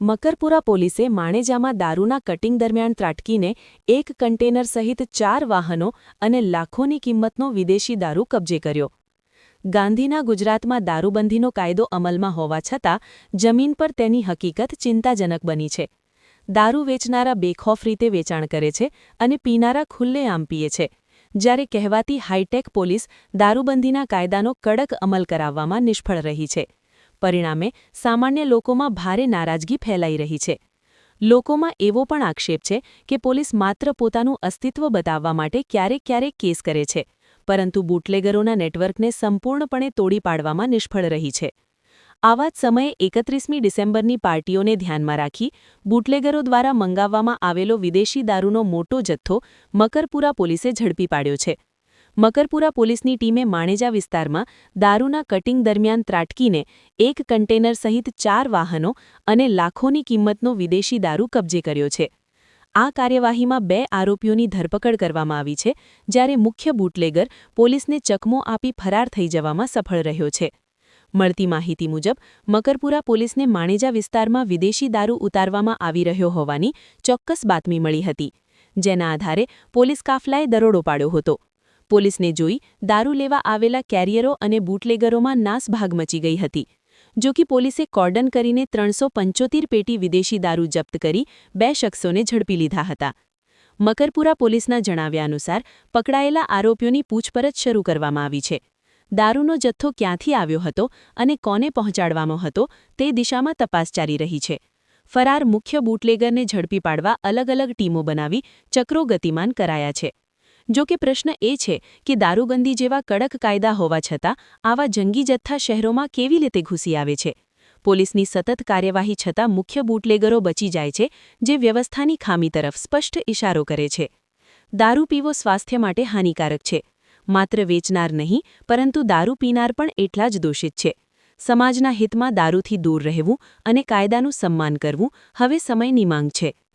મકરપુરા પોલીસે માણેજામાં દારૂના કટિંગ દરમિયાન ત્રાટકીને એક કન્ટેનર સહિત ચાર વાહનો અને લાખોની કિંમતનો વિદેશી દારૂ કબજે કર્યો. ગાંધીના ગુજરાતમાં દારૂબંધીનો કાયદો અમલમાં હોવા છતાં જમીન પર તેની હકીકત ચિંતાજનક બની છે. દારૂ વેચનારા બેખોફ રીતે વેચાણ કરે છે અને પીનારા ખુલ્લેઆમ પીએ છે. જ્યારે કહેવાતી હાઈટેક પોલીસ દારૂબંધીના કાયદાનો કડક અમલ કરાવવામાં નિષ્ફળ રહી છે. પરિણામે સામાન્ય લોકોમાં ભારે નારાજગી ફેલાઈ રહી છે. લોકોમાં એવો પણ આક્ષેપ છે કે પોલીસ માત્ર પોતાનું અસ્તિત્વ બતાવવા માટે ક્યારેક ક્યારેક કેસ કરે છે, પરંતુ બુટલેગરોના નેટવર્કને સંપૂર્ણપણે તોડી પાડવામાં નિષ્ફળ રહી છે. આવા જ સમયે એકત્રીસમી ડિસેમ્બરની પાર્ટીઓને ધ્યાનમાં રાખી બુટલેગરો દ્વારા મંગાવવામાં આવેલો વિદેશી દારૂનો મોટો જથ્થો મકરપુરા પોલીસે ઝડપી પાડ્યો છે. મકરપુરા પોલીસની ટીમે માણેજા વિસ્તારમાં દારૂના કટિંગ દરમિયાન ત્રાટકીને એક કન્ટેનર સહિત ચાર વાહનો અને લાખોની કિંમતનો વિદેશી દારૂ કબજે કર્યો છે. આ કાર્યવાહીમાં બે આરોપીઓની ધરપકડ કરવામાં આવી છે, જ્યારે મુખ્ય બુટલેગર પોલીસને ચકમો આપી ફરાર થઈ જવામાં સફળ રહ્યો છે. મળતી માહિતી મુજબ, મકરપુરા પોલીસને માણેજા વિસ્તારમાં વિદેશી દારૂ ઉતારવામાં આવી રહ્યો હોવાની ચોક્કસ બાતમી મળી હતી, જેના આધારે પોલીસ કાફલાએ દરોડો પાડ્યો હતો. પોલીસને જોઈ દારૂ લેવા આવેલા કેરિયરો અને બૂટલેગરોમાં નાસભાગ મચી ગઈ હતી જો કે પોલીસે કોર્ડન કરીને ત્રણસો પેટી વિદેશી દારૂ જપ્ત કરી બે શખ્સોને ઝડપી લીધા હતા. મકરપુરા પોલીસના જણાવ્યા અનુસાર, પકડાયેલા આરોપીઓની પૂછપરછ શરૂ કરવામાં આવી છે. દારૂનો જથ્થો ક્યાંથી આવ્યો હતો અને કોને પહોંચાડવામાં હતો તે દિશામાં તપાસ ચાલી રહી છે. ફરાર મુખ્ય બૂટલેગરને ઝડપી પાડવા અલગ અલગ ટીમો બનાવી ચક્રો ગતિમાન કરાયા છે. જો કે પ્રશ્ન એ છે કે દારૂબંધી જેવા કડક કાયદા હોવા છતાં આવા જંગી જથ્થા શહેરોમાં કેવી રીતે ઘૂસી આવે છે? પોલીસની સતત કાર્યવાહી છતાં મુખ્ય બૂટલેગરો બચી જાય છે, જે વ્યવસ્થાની ખામી તરફ સ્પષ્ટ ઇશારો કરે છે. દારૂ પીવો સ્વાસ્થ્ય માટે હાનિકારક છે. માત્ર વેચનાર નહીં, પરંતુ દારૂ પીનાર પણ એટલા જ દોષિત છે. સમાજના હિતમાં દારૂથી દૂર રહેવું અને કાયદાનું સન્માન કરવું હવે સમયની માંગ છે.